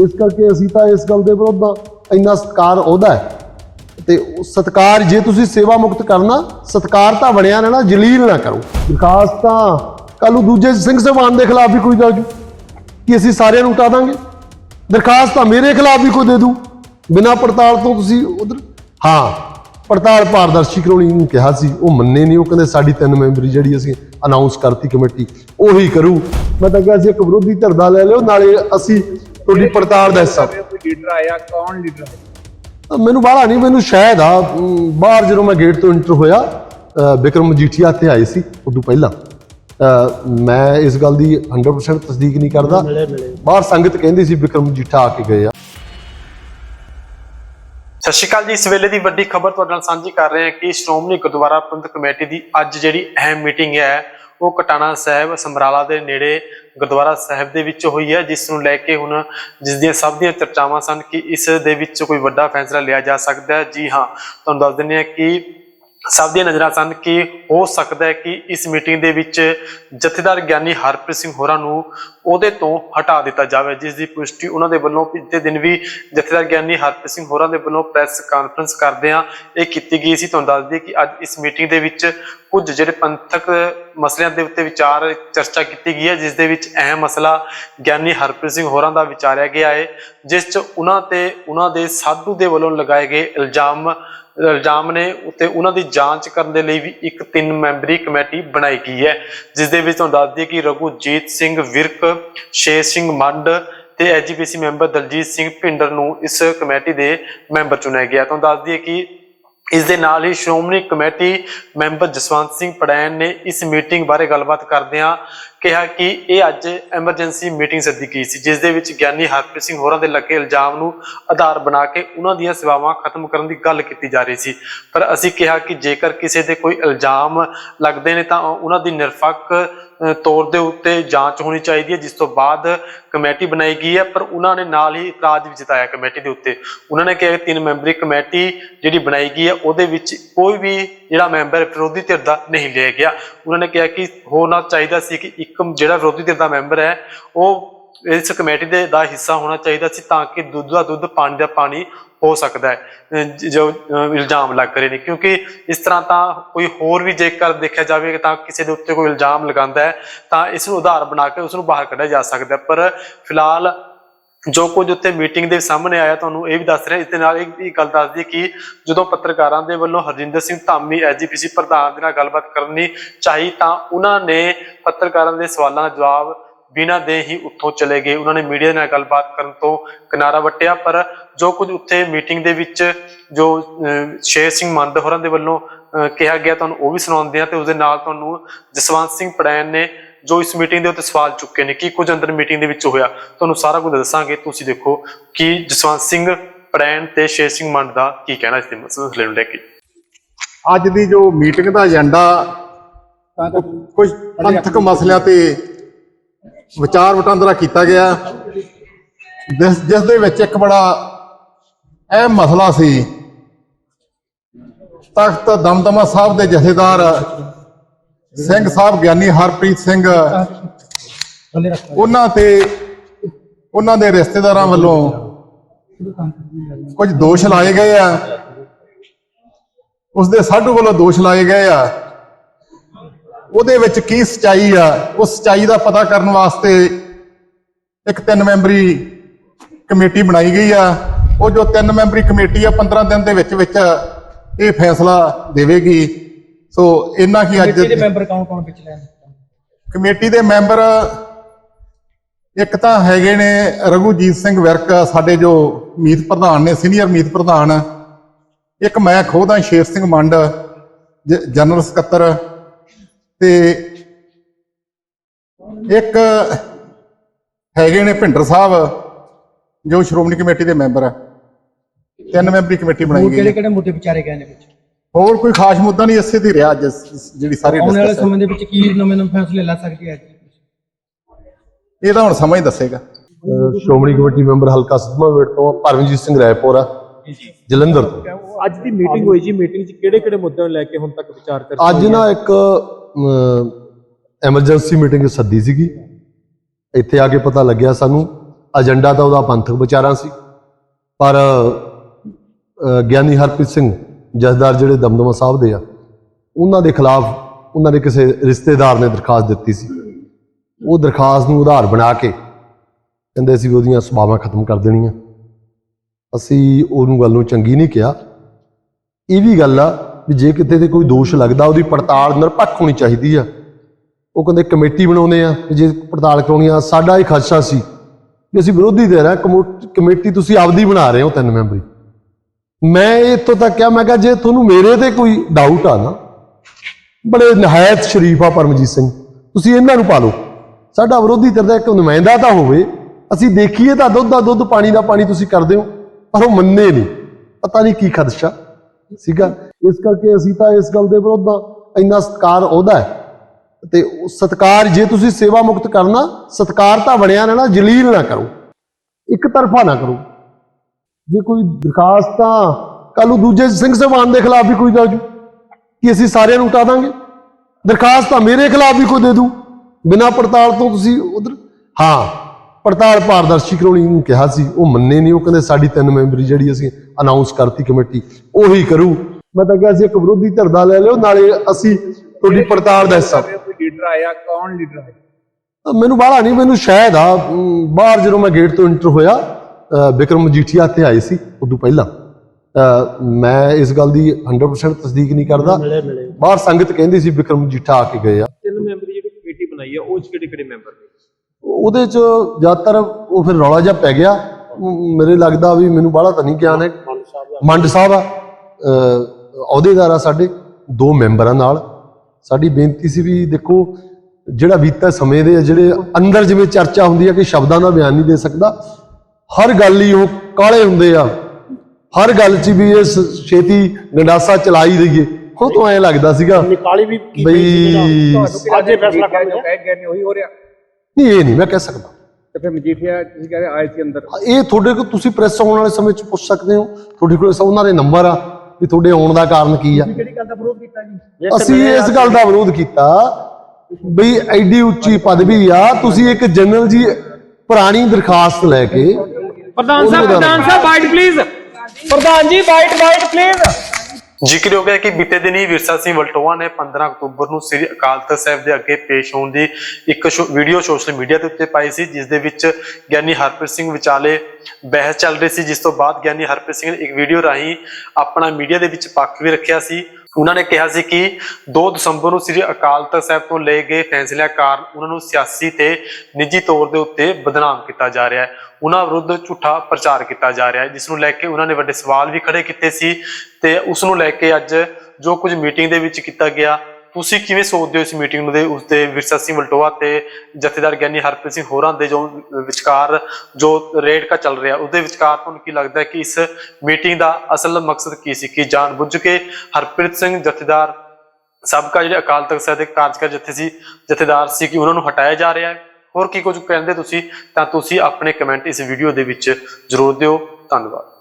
ਇਸ ਕਰਕੇ ਅਸੀਂ ਤਾਂ ਇਸ ਗੱਲ ਦੇ ਵਿਰੁੱਧ ਹਾਂ। ਇੰਨਾ ਸਤਿਕਾਰ ਉਹਦਾ ਹੈ। ਤੇ ਉਹ ਸਤਿਕਾਰ ਜੇ ਤੁਸੀਂ ਸੇਵਾ ਮੁਕਤ ਕਰਨਾ, ਸਤਿਕਾਰ ਤਾਂ ਬਣਿਆ ਨਾ ਜਲੀਲ ਨਾ ਕਰੋ। ਵਿਕਾਸ ਤਾਂ ਕੱਲ ਦੂਜੇ ਸਿੰਘ ਸਾਹਿਬਾਨ ਦੇ ਖਿਲਾਫ ਵੀ ਕੋਈ ਜਾ ਕਿ ਅਸੀਂ ਸਾਰਿਆਂ ਨੂੰ ਉਟਾ ਦਾਂਗੇ। ਦਰਖਾਸਤ ਤਾਂ ਮੇਰੇ ਖਿਲਾਫ ਵੀ ਕੋਈ ਦੇ ਦੂ। ਬਿਨਾਂ ਪੜਤਾਲ ਤੋਂ ਤੁਸੀਂ ਉਧਰ ਹਾਂ, ਪੜਤਾਲ ਪਾਰਦਰਸ਼ੀ ਕਰਾਉਣੀ ਨੂੰ ਕਿਹਾ ਸੀ, ਉਹ ਮੰਨੇ ਨਹੀਂ। ਉਹ ਕਹਿੰਦੇ ਸਾਡੀ ਤਿੰਨ ਮੈਂਬਰੀ ਜਿਹੜੀ ਅਸੀਂ ਅਨਾਉਂਸ ਕਰਤੀ ਕਮੇਟੀ, ਉਹੀ ਕਰੂ। ਮੈਂ ਤਾਂ ਕਿਹਾ ਸੀ, ਇੱਕ ਵਿਰੋਧੀ ਧਿਰ ਦਾ ਲੈ ਲਿਓ, ਨਾਲੇ ਅਸੀਂ ਤੁਹਾਡੀ ਪੜਤਾਲ ਦਾ ਹਿੱਸਾ। ਕੋਈ ਲੀਡਰ ਆਇਆ ਕੌਣ ਲੀਡਰ ਤਾਂ ਮੈਨੂੰ ਬਾਹਲਾ ਨਹੀਂ ਮੈਨੂੰ ਸ਼ਾਇਦ ਆ ਅਮ, ਬਾਹਰ ਜਦੋਂ ਮੈਂ ਗੇਟ ਤੋਂ ਇੰਟਰ ਹੋਇਆ ਅ, ਵਿਕਰਮ ਮਜੀਠੀਆ ਇੱਥੇ ਆਏ ਸੀ ਉਦੋਂ ਪਹਿਲਾਂ। ਅ, ਮੈਂ ਇਸ ਗੱਲ ਦੀ 100% ਤਸਦੀਕ ਨਹੀਂ ਕਰਦਾ। ਬਾਹਰ ਸੰਗਤ ਕਹਿੰਦੀ ਸੀ ਵਿਕਰਮ ਮਜੀਠਾ ਆ ਕੇ ਗਏ ਆ। ਸਤਿ ਸ਼੍ਰੀ ਅਕਾਲ ਜੀ ਇਸ ਵੇਲੇ ਦੀ ਵੱਡੀ ਖਬਰ ਤੁਹਾਡੇ ਨਾਲ ਸਾਂਝੀ ਕਰ ਰਹੇ ਹਾਂ ਕਿ ਸ਼੍ਰੋਮਣੀ ਗੁਰਦੁਆਰਾ ਪ੍ਰਬੰਧਕ ਕਮੇਟੀ ਦੀ ਅੱਜ ਜਿਹੜੀ ਅਹਿਮ ਮੀਟਿੰਗ ਹੈ ਉਹ ਕਟਾਣਾ ਸਾਹਿਬ ਸਮਰਾਲਾ ਦੇ ਨੇੜੇ ਗੁਰਦੁਆਰਾ ਸਾਹਿਬ ਦੇ ਵਿੱਚ ਹੋਈ ਹੈ, ਜਿਸ ਨੂੰ ਲੈ ਕੇ ਹੁਣ ਜਿਸ ਦੀਆਂ ਸਭ ਦੀਆਂ ਚਰਚਾਵਾਂ ਸਨ ਕਿ ਇਸ ਦੇ ਵਿੱਚ ਕੋਈ ਵੱਡਾ ਫੈਸਲਾ ਲਿਆ ਜਾ ਸਕਦਾ ਹੈ। ਜੀ ਹਾਂ, ਤੁਹਾਨੂੰ ਦੱਸ ਦਿੰਦੇ ਹਾਂ ਕਿ ਸਭ ਦੀਆਂ ਨਜ਼ਰਾਂ ਸਨ ਕਿ ਹੋ ਸਕਦਾ ਹੈ ਕਿ ਇਸ ਮੀਟਿੰਗ ਦੇ ਵਿੱਚ ਜਥੇਦਾਰ ਗਿਆਨੀ ਹਰਪ੍ਰੀਤ ਸਿੰਘ ਹੋਰਾਂ ਨੂੰ ਉਹਦੇ ਤੋਂ ਹਟਾ ਦਿੱਤਾ ਜਾਵੇ, ਜਿਸ ਦੀ ਪੁਸ਼ਟੀ ਉਹਨਾਂ ਦੇ ਵੱਲੋਂ ਪਿਛਲੇ ਦਿਨ ਵੀ ਜਥੇਦਾਰ ਗਿਆਨੀ ਹਰਪ੍ਰੀਤ ਸਿੰਘ ਹੋਰਾਂ ਦੇ ਵੱਲੋਂ ਪ੍ਰੈਸ ਕਾਨਫਰੰਸ ਕਰਦਿਆਂ ਇਹ ਕੀਤੀ ਗਈ ਸੀ। ਤੁਹਾਨੂੰ ਦੱਸ ਦਈਏ ਕਿ ਅੱਜ ਇਸ ਮੀਟਿੰਗ ਦੇ ਵਿੱਚ ਕੁਝ ਜਿਹੜੇ ਪੰਥਕ ਮਸਲਿਆਂ ਦੇ ਉੱਤੇ ਵਿਚਾਰ ਚਰਚਾ ਕੀਤੀ ਗਈ ਹੈ, ਜਿਸ ਦੇ ਵਿੱਚ ਅਹਿਮ ਮਸਲਾ ਗਿਆਨੀ ਹਰਪ੍ਰੀਤ ਸਿੰਘ ਹੋਰਾਂ ਦਾ ਵਿਚਾਰਿਆ ਗਿਆ ਹੈ, ਜਿਸ 'ਚ ਉਹਨਾਂ ਤੇ, ਉਹਨਾਂ ਦੇ ਸਾਧੂ ਦੇ ਵੱਲੋਂ ਲਗਾਏ ਗਏ ਇਲਜ਼ਾਮ ਇਲਜ਼ਾਮ ਨੇ ਉੱਤੇ ਉਹਨਾਂ ਦੀ ਜਾਂਚ ਕਰਨ ਦੇ ਲਈ ਵੀ ਇੱਕ ਤਿੰਨ ਮੈਂਬਰੀ ਕਮੇਟੀ ਬਣਾਈ ਗਈ ਹੈ, ਜਿਸ ਦੇ ਵਿੱਚ ਤੁਹਾਨੂੰ ਦੱਸ ਦਈਏ ਕਿ ਰਘੂਜੀਤ ਸਿੰਘ ਵਿਰਕ ਸ਼ੇਰ ਸਿੰਘ ਮੰਡ ਤੇ ਐਜੀਪੀਸੀ ਮੈਂਬਰ ਦਲਜੀਤ ਸਿੰਘ ਭਿੰਡਰ ਨੂੰ ਇਸ ਕਮੇਟੀ ਦੇ ਮੈਂਬਰ ਚੁਣਿਆ ਗਿਆ। ਤੁਹਾਨੂੰ ਦੱਸ ਦਈਏ ਕਿ ਇਸ ਦੇ ਨਾਲ ਹੀ ਸ਼੍ਰੋਮਣੀ ਕਮੇਟੀ ਮੈਂਬਰ ਜਸਵੰਤ ਸਿੰਘ ਪੜੈਨ ਨੇ ਇਸ ਮੀਟਿੰਗ ਬਾਰੇ ਗੱਲਬਾਤ ਕਰਦਿਆਂ ਕਿਹਾ ਕਿ ਇਹ ਅੱਜ ਐਮਰਜੈਂਸੀ ਮੀਟਿੰਗ ਸੱਦੀ ਗਈ ਸੀ ਜਿਸ ਦੇ ਵਿੱਚ ਗਿਆਨੀ ਹਰਪ੍ਰੀਤ ਸਿੰਘ ਹੋਰਾਂ ਦੇ ਲੱਗੇ ਇਲਜ਼ਾਮ ਨੂੰ ਆਧਾਰ ਬਣਾ ਕੇ ਉਹਨਾਂ ਦੀਆਂ ਸੇਵਾਵਾਂ ਖਤਮ ਕਰਨ ਦੀ ਗੱਲ ਕੀਤੀ ਜਾ ਰਹੀ ਸੀ। ਪਰ ਅਸੀਂ ਕਿਹਾ ਕਿ ਜੇਕਰ ਕਿਸੇ ਦੇ ਕੋਈ ਇਲਜ਼ਾਮ ਲੱਗਦੇ ਨੇ ਤਾਂ ਉਹਨਾਂ ਦੀ ਨਿਰਪੱਖ ਤੌਰ ਦੇ ਉੱਤੇ ਜਾਂਚ ਹੋਣੀ ਚਾਹੀਦੀ ਹੈ, ਜਿਸ ਤੋਂ ਬਾਅਦ ਕਮੇਟੀ ਬਣਾਈ ਗਈ ਹੈ। ਪਰ ਉਹਨਾਂ ਨੇ ਨਾਲ ਹੀ ਇਤਰਾਜ਼ ਵੀ ਜਤਾਇਆ ਕਮੇਟੀ ਦੇ ਉੱਤੇ। ਉਹਨਾਂ ਨੇ ਕਿਹਾ ਕਿ ਤਿੰਨ ਮੈਂਬਰੀ ਕਮੇਟੀ ਜਿਹੜੀ ਬਣਾਈ ਗਈ ਹੈ, ਉਹਦੇ ਵਿੱਚ ਕੋਈ ਵੀ ਜਿਹੜਾ ਮੈਂਬਰ ਵਿਰੋਧੀ ਧਿਰ ਦਾ ਨਹੀਂ ਲਿਆ ਗਿਆ। ਉਹਨਾਂ ਨੇ ਕਿਹਾ ਕਿ ਹੋਣਾ ਚਾਹੀਦਾ ਸੀ ਕਿ ਇੱਕ ਜਿਹੜਾ ਵਿਰੋਧੀ ਧਿਰ ਦਾ ਮੈਂਬਰ ਹੈ, ਉਹ ਇਸ ਕਮੇਟੀ ਦੇ ਦਾ ਹਿੱਸਾ ਹੋਣਾ ਚਾਹੀਦਾ ਸੀ ਤਾਂ ਕਿ ਦੁੱਧ ਦਾ ਦੁੱਧ, ਪਾਣੀ ਦਾ ਪਾਣੀ ਹੋ ਸਕਦਾ ਹੈ। ਜੋ ਇਲਜ਼ਾਮ ਲੱਗ ਰਹੇ ਨੇ। ਕਿਉਂਕਿ ਇਸ ਤਰ੍ਹਾਂ ਤਾਂ ਕੋਈ ਹੋਰ ਵੀ ਜੇਕਰ ਦੇਖਿਆ ਜਾਵੇ ਤਾਂ ਕਿਸੇ ਦੇ ਉੱਤੇ ਕੋਈ ਇਲਜ਼ਾਮ ਲਗਾਉਂਦਾ ਹੈ, ਤਾਂ ਇਸ ਨੂੰ ਉਧਾਰ ਬਣਾ ਕੇ ਉਸ ਨੂੰ ਬਾਹਰ ਕੱਢਿਆ ਜਾ ਸਕਦਾ ਪਰ ਫਿਲਹਾਲ ਜੋ ਕੁਝ ਉੱਤੇ ਮੀਟਿੰਗ ਦੇ ਸਾਹਮਣੇ ਆਇਆ, ਤੁਹਾਨੂੰ ਇਹ ਵੀ ਦੱਸ ਰਿਹਾ, ਇਸ ਦੇ ਨਾਲ ਇਹ ਗੱਲ ਦੱਸ ਦਈਏ ਕਿ ਜਦੋਂ ਪੱਤਰਕਾਰਾਂ ਦੇ ਵੱਲੋਂ ਹਰਜਿੰਦਰ ਸਿੰਘ ਧਾਮੀ ਐਜੀਪੀਸੀ ਪ੍ਰਧਾਨ ਦੇ ਨਾਲ ਗੱਲਬਾਤ ਕਰਨੀ ਚਾਹੀ, ਤਾਂ ਉਹਨਾਂ ਨੇ ਪੱਤਰਕਾਰਾਂ ਦੇ ਸਵਾਲਾਂ ਦਾ ਜਵਾਬ ਬਿਨਾਂ ਦੇ ਹੀ ਉੱਥੋਂ ਚਲੇ ਗਏ। ਉਹਨਾਂ ਨੇ ਮੀਡੀਆ ਨਾਲ ਗੱਲਬਾਤ ਕਰਨ ਤੋਂ ਕਿਨਾਰਾ ਵੱਟਿਆ, ਪਰ ਜੋ ਕੁਝ ਉੱਥੇ ਮੀਟਿੰਗ ਦੇ ਵਿੱਚ ਜੋ ਸ਼ੇਰ ਸਿੰਘ ਮੰਦ ਹੋਰਾਂ ਦੇ ਵੱਲੋਂ ਕਿਹਾ ਗਿਆ, ਤੁਹਾਨੂੰ ਉਹ ਵੀ ਸੁਣਾਉਂਦੇ ਆ ਤੇ ਉਸ ਦੇ ਨਾਲ ਤੁਹਾਨੂੰ ਜਸਵੰਤ ਸਿੰਘ ਪੜੈਨ ਨੇ ਜੋ ਇਸ ਮੀਟਿੰਗ ਦੇ ਉੱਤੇ ਸਵਾਲ ਚੁੱਕੇ ਨੇ, ਕੀ ਕੁਝ ਅੰਦਰ ਮੀਟਿੰਗ ਦੇ ਵਿੱਚ ਹੋਇਆ, ਤੁਹਾਨੂੰ ਸਾਰਾ ਕੁਝ ਦੱਸਾਂਗੇ। ਤੁਸੀਂ ਦੇਖੋ ਕਿ ਜਸਵੰਤ ਸਿੰਘ ਪੜੈਨ ਤੇ ਸ਼ੇਰ ਸਿੰਘ ਮੰਡ ਦਾ ਕੀ ਕਹਿਣਾ ਇਸ ਦੇ ਮਸਲੇ ਨੂੰ ਲੈ ਕੇ। ਅੱਜ ਦੀ ਜੋ ਮੀਟਿੰਗ ਦਾ ਏਜੰਡਾ ਕੁਝ ਪੰਥਕ ਮਸਲਿਆਂ ਤੇ ਵਿਚਾਰ ਵਟਾਂਦਰਾ ਕੀਤਾ ਗਿਆ। ਜਿਸ ਜਿਸ ਦੇ ਵਿੱਚ ਇੱਕ ਬੜਾ ਅਹਿਮ ਮਸਲਾ ਸੀ, ਤਖਤ ਦਮਦਮਾ ਸਾਹਿਬ ਦੇ ਜਥੇਦਾਰ ਸਿੰਘ ਸਾਹਿਬ ਗਿਆਨੀ ਹਰਪ੍ਰੀਤ ਸਿੰਘ, ਉਹਨਾਂ ਤੇ, ਉਹਨਾਂ ਦੇ ਰਿਸ਼ਤੇਦਾਰਾਂ ਵੱਲੋਂ ਕੁਝ ਦੋਸ਼ ਲਾਏ ਗਏ ਆ। ਉਸ ਦੇ ਸਾਡੂ ਵੱਲੋਂ ਦੋਸ਼ ਲਾਏ ਗਏ ਆ। ਉਹਦੇ ਵਿੱਚ ਕੀ ਸਚਾਈ ਆ, ਉਸ ਸਚਾਈ ਦਾ ਪਤਾ ਕਰਨ ਵਾਸਤੇ ਇੱਕ ਤਿੰਨ ਮੈਂਬਰੀ ਕਮੇਟੀ ਬਣਾਈ ਗਈ ਆ। ਉਹ ਜੋ ਤਿੰਨ ਮੈਂਬਰੀ ਕਮੇਟੀ ਆ 15 ਦਿਨ ਦੇ ਵਿੱਚ ਵਿੱਚ ਇਹ ਫੈਸਲਾ ਦੇਵੇਗੀ। ਸੋ ਇਹਨਾਂ ਕੀ ਅੱਜ ਕਮੇਟੀ ਦੇ ਮੈਂਬਰ ਕੌਣ ਕੌਣ ਵਿੱਚ ਲੈਣ ਕਮੇਟੀ ਦੇ ਮੈਂਬਰ ਇੱਕ ਤਾਂ ਹੈਗੇ ਨੇ ਰਘੂਜੀਤ ਸਿੰਘ ਵਿਰਕ ਸਾਡੇ ਜੋ ਮੀਤ ਪ੍ਰਧਾਨ ਨੇ ਸੀਨੀਅਰ ਮੀਤ ਪ੍ਰਧਾਨ। ਇੱਕ ਮੈਂ ਖੁਦ ਹਾਂ ਸ਼ੇਰ ਸਿੰਘ ਮੰਡ ਜਨਰਲ ਸਕੱਤਰ। ਤੇ ਇੱਕ ਹੈਗੇ ਨੇ ਭਿੰਡਰ ਸਾਹਿਬ ਜੋ ਸ਼੍ਰੋਮਣੀ ਕਮੇਟੀ ਦੇ ਮੈਂਬਰ ਆ। ਤਿੰਨ ਮੈਂਬਰੀ ਕਮੇਟੀ ਬਣਾਈ ਗਈ ਕਿਹੜੇ ਹੈ। ਕਿਹੜੇ ਮੁੱਦੇ ਵਿਚਾਰੇ ਗਏ ਨੇ ਵਿੱਚ? ਹੋਰ ਕੋਈ ਖਾਸ ਮੁੱਦਾ ਨਹੀਂ ਇਸੇ ਤੇ ਰਿਹਾ ਅੱਜ ਜਿਹੜੀ ਸਾਰੀ ਆਉਣ ਵਾਲੇ। ਸਮੇਂ ਦੇ ਵਿੱਚ ਕੀ ਨਵੇਂ ਨਵੇਂ ਫੈਸਲੇ ਲੈ ਸਕਦੀ ਹੈ ਇਹ ਤਾਂ ਹੁਣ ਸਮਾਂ ਹੀ ਦੱਸੇਗਾ। ਸ਼੍ਰੋਮਣੀ ਕਮੇਟੀ ਮੈਂਬਰ ਹਲਕਾ ਸਤਮਾ ਵੇਟ ਤੋਂ ਪਰਮਜੀਤ ਸਿੰਘ ਰਾਏਪੁਰ ਆ ਜਲੰਧਰ ਤੋਂ। ਅੱਜ ਦੀ ਮੀਟਿੰਗ ਹੋਈ ਜੀ ਮੀਟਿੰਗ 'ਚ ਕਿਹੜੇ ਕਿਹੜੇ ਮੁੱਦਿਆਂ ਨੂੰ ਲੈ ਕੇ ਹੁਣ ਤੱਕ ਵਿਚਾਰ ਕਰ ਅੱਜ ਨਾ ਇੱਕ ਐਮਰਜੈਂਸੀ ਮੀਟਿੰਗ ਸੱਦੀ ਸੀਗੀ। ਇੱਥੇ ਆ ਕੇ ਪਤਾ ਲੱਗਿਆ ਸਾਨੂੰ ਏਜੰਡਾ ਤਾਂ ਉਹਦਾ ਪੰਥਕ ਵਿਚਾਰਾਂ ਸੀ। ਪਰ ਗਿਆਨੀ ਹਰਪ੍ਰੀਤ ਸਿੰਘ ਜਥੇਦਾਰ ਜਿਹੜੇ ਦਮਦਮਾ ਸਾਹਿਬ ਦੇ ਆ, ਉਹਨਾਂ ਦੇ ਖਿਲਾਫ ਉਹਨਾਂ ਦੇ ਕਿਸੇ ਰਿਸ਼ਤੇਦਾਰ ਨੇ ਦਰਖਾਸਤ ਦਿੱਤੀ ਸੀ। ਉਹ ਦਰਖਾਸਤ ਨੂੰ ਆਧਾਰ ਬਣਾ ਕੇ ਕਹਿੰਦੇ ਸੀ ਵੀ ਉਹਦੀਆਂ ਸਭਾਵਾਂ ਖਤਮ ਕਰ ਦੇਣੀਆਂ। ਅਸੀਂ ਉਹਨੂੰ ਗੱਲ ਨੂੰ ਚੰਗੀ ਨਹੀਂ ਕਿਹਾ। ਇਹ ਵੀ ਗੱਲ ਆ ਵੀ ਜੇ ਕਿਤੇ ਤੇ ਕੋਈ ਦੋਸ਼ ਲੱਗਦਾ, ਉਹਦੀ ਪੜਤਾਲ ਨਿਰਪੱਖ ਹੋਣੀ ਚਾਹੀਦੀ ਆ। ਉਹ ਕਹਿੰਦੇ ਕਮੇਟੀ ਬਣਾਉਂਦੇ ਆ ਵੀ ਜੇ ਪੜਤਾਲ ਕਰਾਉਣੀ ਆ, ਸਾਡਾ ਹੀ ਖਦਸ਼ਾ ਸੀ ਵੀ ਅਸੀਂ ਵਿਰੋਧੀ ਦੇ ਰਹੇ ਕਮੋ- ਕਮੇਟੀ ਤੁਸੀਂ ਆਪਦੀ ਬਣਾ ਰਹੇ ਹੋ ਤਿੰਨ ਮੈਂਬਰੀ। ਮੈਂ ਇੱਥੋਂ ਤੱਕ ਕਿਹਾ, ਮੈਂ ਕਿਹਾ ਜੇ ਤੁਹਾਨੂੰ ਮੇਰੇ ਤੇ ਕੋਈ ਡਾਊਟ ਆ ਨਾ, ਬੜੇ ਨਿਹਾਇਤ ਸ਼ਰੀਫ ਆ ਪਰਮਜੀਤ ਸਿੰਘ, ਤੁਸੀਂ ਇਹਨਾਂ ਨੂੰ ਪਾ ਲਓ ਸਾਡਾ ਵਿਰੋਧੀ ਧਿਰ ਦਾ ਇੱਕ ਨੁਮਾਇੰਦਾ ਤਾਂ ਹੋਵੇ, ਅਸੀਂ ਦੇਖੀਏ ਤਾਂ ਦੁੱਧ ਦਾ ਦੁੱਧ, ਪਾਣੀ ਦਾ ਪਾਣੀ ਤੁਸੀਂ ਕਰਦੇ ਹੋ, ਪਰ ਉਹ ਮੰਨੇ ਨਹੀਂ। ਪਤਾ ਨਹੀਂ ਕੀ ਖਦਸ਼ਾ ਸੀਗਾ। ਇਸ ਕਰਕੇ ਅਸੀਂ ਤਾਂ ਇਸ ਗੱਲ ਦੇ ਵਿਰੁੱਧ ਆ। ਇੰਨਾ ਸਤਕਾਰ ਉਹਦਾ ਹੈ। ਤੇ ਉਹ ਸਤਕਾਰ, ਜੇ ਤੁਸੀਂ ਸੇਵਾ ਮੁਕਤ ਕਰਨਾ, ਸਤਕਾਰ ਤਾਂ ਬਣਿਆ ਰਹਿਣਾ, ਜਲੀਲ ਨਾ ਕਰੋ। ਇੱਕ ਤਰਫਾ ਨਾ ਕਰੋ। ਜੇ ਕੋਈ ਦਰਖਾਸਤ ਤਾਂ ਕੱਲ ਨੂੰ ਦੂਜੇ ਸਿੰਘ ਸਾਹਿਬਾਨ ਦੇ ਖਿਲਾਫ ਵੀ ਕੋਈ ਦਾ ਜੂ ਕਿ ਅਸੀਂ ਸਾਰਿਆਂ ਨੂੰ ਉਟਾ ਦਾਂਗੇ? ਦਰਖਾਸਤ ਤਾਂ ਮੇਰੇ ਖਿਲਾਫ ਵੀ ਕੋਈ ਦੇ ਦੂ? ਬਿਨਾਂ ਪੜਤਾਲ ਤੋਂ ਤੁਸੀਂ ਉਧਰ ਹਾਂ ਪੜਤਾਲ ਪਾਰਦਰਸ਼ੀ ਕਰਾਉਣੀ ਨੂੰ ਕਿਹਾ ਸੀ ਉਹ ਮੰਨੇ ਨਹੀਂ ਉਹ ਕਹਿੰਦੇ ਸਾਡੀ ਤਿੰਨ ਮੈਂਬਰੀ ਜਿਹੜੀ ਅਸੀਂ ਅਨਾਉਂਸ ਕਰਤੀ ਕਮੇਟੀ ਉਹੀ ਕਰੂ। ਮੈਂ ਤਾਂ ਕਿਹਾ ਸੀ ਇੱਕ ਵਿਰੋਧੀ ਧਿਰ ਦਾ ਲੈ ਲਿਓ ਨਾਲੇ ਅਸੀਂ ਤੁਹਾਡੀ ਪੜਤਾਲ ਦਾ ਹਿੱਸਾ। ਲੀਡਰ ਆਇਆ ਕੌਣ ਲੀਡਰ ਹੈ? ਮੈਨੂੰ ਬਾਹਲਾ ਨਹੀਂ ਮੈਨੂੰ ਸ਼ਾਇਦ ਆ ਬਾਹਰ ਜਦੋਂ ਮੈਂ ਗੇਟ ਤੋਂ ਇੰਟਰ ਹੋਇਆ ਵਿਕਰਮ ਮਜੀਠੀਆ ਤੇ ਆਏ ਸੀ ਉਦੋਂ ਪਹਿਲਾਂ। ਮੈਂ ਇਸ ਗੱਲ ਦੀ 100% ਤਸਦੀਕ ਨਹੀਂ ਕਰਦਾ। ਬਾਹਰ ਸੰਗਤ ਕਹਿੰਦੀ ਸੀ ਵਿਕਰਮ ਮਜੀਠਾ ਆ ਕੇ ਗਏ ਆ। ਤਿੰਨ ਮੈਂਬਰੀ ਜਿਹੜੀ ਕਮੇਟੀ ਬਣਾਈ ਆ ਉਹ ਚ ਕਿਹੜੇ ਕਿਹੜੇ ਮੈਂਬਰ ਨੇ? ਉਹਦੇ ਚ ਜ਼ਿਆਦਾਤਰ ਉਹ ਫਿਰ ਰੌਲਾ ਜਿਹਾ ਪੈ ਗਿਆ। ਮੇਰੇ ਲੱਗਦਾ ਵੀ ਮੈਨੂੰ ਬਾਹਲਾ ਤਾਂ ਨਹੀਂ ਗਿਆਨ ਹੈ। ਮੰਡ ਸਾਹਿਬ ਆ। ਅਹੁਦੇਦਾਰ ਆ ਸਾਡੇ ਦੋ ਮੈਂਬਰਾਂ ਨਾਲ। ਸਾਡੀ ਬੇਨਤੀ ਸੀ ਵੀ ਦੇਖੋ ਜਿਹੜਾ ਬੀਤਾ ਸਮੇਂ ਦੇ ਆ, ਜਿਹੜੇ ਅੰਦਰ ਜਿਵੇਂ ਚਰਚਾ ਹੁੰਦੀ ਹੈ ਕਿ ਸ਼ਬਦਾਂ ਦਾ ਬਿਆਨ ਨਹੀਂ ਦੇ ਸਕਦਾ ਹਰ ਗੱਲ ਹੀ ਉਹ ਕਾਲੇ ਹੁੰਦੇ ਆ। ਹਰ ਗੱਲ 'ਚ ਵੀ ਇਹ ਛੇਤੀ ਗੰਡਾਸਾ ਚਲਾਈ ਦਈਏ ਉਹ ਤੋਂ ਐਂ ਲੱਗਦਾ ਸੀਗਾ ਨਿਕਾਲੀ ਵੀ ਬਈ ਅੱਜ ਇਹ ਫੈਸਲਾ ਕਰ ਜੋ ਕਹਿ ਗਏ ਨੇ ਉਹੀ ਹੋ ਰਿਹਾ। ਨਹੀਂ ਇਹ ਨਹੀਂ ਮੈਂ ਕਹਿ ਸਕਦਾ। ਤੇ ਫਿਰ ਮਜੀਠੀਆ ਤੁਸੀਂ ਕਹਿੰਦੇ ਆਏ ਸੀ ਅੰਦਰ। ਇਹ ਤੁਹਾਡੇ ਕੋਲ ਤੁਸੀਂ ਪ੍ਰੈਸ ਆਉਣ ਵਾਲੇ ਸਮੇਂ 'ਚ ਪੁੱਛ ਸਕਦੇ ਹੋ। ਤੁਹਾਡੇ ਕੋਲ ਉਹਨਾਂ ਦੇ ਨੰਬਰ ਆ ਵੀ ਤੁਹਾਡੇ ਆਉਣ ਦਾ ਕਾਰਨ ਕੀ ਆ। ਕਿਹੜੀ ਗੱਲ ਦਾ ਵਿਰੋਧ ਕੀਤਾ ਜੀ? ਅਸੀਂ ਇਸ ਗੱਲ ਦਾ ਵਿਰੋਧ ਕੀਤਾ ਬਈ ਐਡੀ ਉੱਚੀ ਪਦਵੀ ਆ। ਤੁਸੀਂ ਇੱਕ ਜਨਰਲ ਜੀ ਪੁਰਾਣੀ ਦਰਖਾਸਤ ਲੈ ਕੇ ਪ੍ਰਧਾਨ ਸਾਹਿਬ ਪ੍ਰਧਾਨ ਸਾਹਿਬ ਬਾਈਟ ਪਲੀਜ਼ ਪ੍ਰਧਾਨ ਜੀ ਬਾਈਟ ਬਾਈਟ ਪਲੀਜ਼ ਜ਼ਿਕਰ ਹੋ ਗਿਆ ਕਿ ਬੀਤੇ ਦਿਨੀ ਵਿਰਸਾ ਸਿੰਘ ਵਲਟੋਆ ਨੇ 15 ਅਕਤੂਬਰ ਨੂੰ ਸ੍ਰੀ ਅਕਾਲ ਤਖਤ ਸਾਹਿਬ ਦੇ ਅੱਗੇ ਪੇਸ਼ ਹੋਣ ਦੀ ਇੱਕ ਵੀਡੀਓ ਸੋਸ਼ਲ ਮੀਡੀਆ ਦੇ ਉੱਤੇ ਪਾਈ ਸੀ ਜਿਸ ਦੇ ਵਿੱਚ ਗਿਆਨੀ ਹਰਪ੍ਰੀਤ ਸਿੰਘ ਵਿਚਾਲੇ ਬਹਿਸ ਚੱਲ ਰਹੀ ਸੀ ਜਿਸ ਤੋਂ ਬਾਅਦ ਗਿਆਨੀ ਹਰਪ੍ਰੀਤ ਸਿੰਘ ਨੇ ਇੱਕ ਵੀਡੀਓ ਰਾਹੀਂ ਆਪਣਾ ਮੀਡੀਆ ਦੇ ਵਿੱਚ ਪੱਖ ਵੀ ਰੱਖਿਆ ਸੀ। ਉਹਨਾਂ ਨੇ ਕਿਹਾ ਸੀ ਕਿ 2 ਦਸੰਬਰ ਨੂੰ ਸ੍ਰੀ ਅਕਾਲ ਤਖਤ ਸਾਹਿਬ ਤੋਂ ਲਏ ਗਏ ਫੈਸਲਿਆਂ ਕਾਰਨ ਉਹਨਾਂ ਨੂੰ ਸਿਆਸੀ ਤੇ ਨਿੱਜੀ ਤੌਰ ਦੇ ਉੱਤੇ ਬਦਨਾਮ ਕੀਤਾ ਜਾ ਰਿਹਾ ਹੈ। ਉਹਨਾਂ ਵਿਰੁੱਧ ਝੂਠਾ ਪ੍ਰਚਾਰ ਕੀਤਾ ਜਾ ਰਿਹਾ ਹੈ, ਜਿਸ ਨੂੰ ਲੈ ਕੇ ਉਹਨਾਂ ਨੇ ਵੱਡੇ ਸਵਾਲ ਵੀ ਖੜੇ ਕੀਤੇ ਸੀ ਤੇ ਉਸ ਨੂੰ ਲੈ ਕੇ ਅੱਜ ਜੋ ਕੁਝ ਮੀਟਿੰਗ ਦੇ ਵਿੱਚ ਕੀਤਾ ਗਿਆ ਤੁਸੀਂ ਕਿਵੇਂ ਸੋਚਦੇ ਹੋ ਇਸ ਮੀਟਿੰਗ ਨੂੰ ਦੇ ਉਸ ਦੇ ਵਿਰਸਾ ਸਿੰਘ ਮਲਟੋਆ ਤੇ ਜਥੇਦਾਰ ਗਿਆਨੀ ਹਰਪ੍ਰੀਤ ਸਿੰਘ ਹੋਰਾਂ ਦੇ ਜੋ ਵਿਚਕਾਰ ਜੋ ਰੇਡ ਕਾ ਚੱਲ ਰਿਹਾ, ਉਹਦੇ ਵਿਚਕਾਰ ਤੁਹਾਨੂੰ ਕੀ ਲੱਗਦਾ ਹੈ ਕਿ ਇਸ ਮੀਟਿੰਗ ਦਾ ਅਸਲ ਮਕਸਦ ਕੀ ਸੀ? ਕਿ ਜਾਣ ਬੁੱਝ ਕੇ ਹਰਪ੍ਰੀਤ ਸਿੰਘ ਜਥੇਦਾਰ ਸਾਬਕਾ ਜਿਹੜੇ ਅਕਾਲ ਤਖਤ ਸਾਹਿਬ ਦੇ ਕਾਰਜਕਾਰੀ ਜਥੇ ਸੀ, ਜਥੇਦਾਰ ਸੀ ਕਿ ਉਹਨਾਂ ਨੂੰ ਹਟਾਇਆ ਜਾ ਰਿਹਾ ਹੈ? ਹੋਰ ਕੀ ਕੁਝ ਕਹਿੰਦੇ ਤੁਸੀਂ? ਤਾਂ ਤੁਸੀਂ ਆਪਣੇ ਕਮੈਂਟ ਇਸ ਵੀਡੀਓ ਦੇ ਵਿੱਚ ਜ਼ਰੂਰ ਦਿਓ। ਧੰਨਵਾਦ।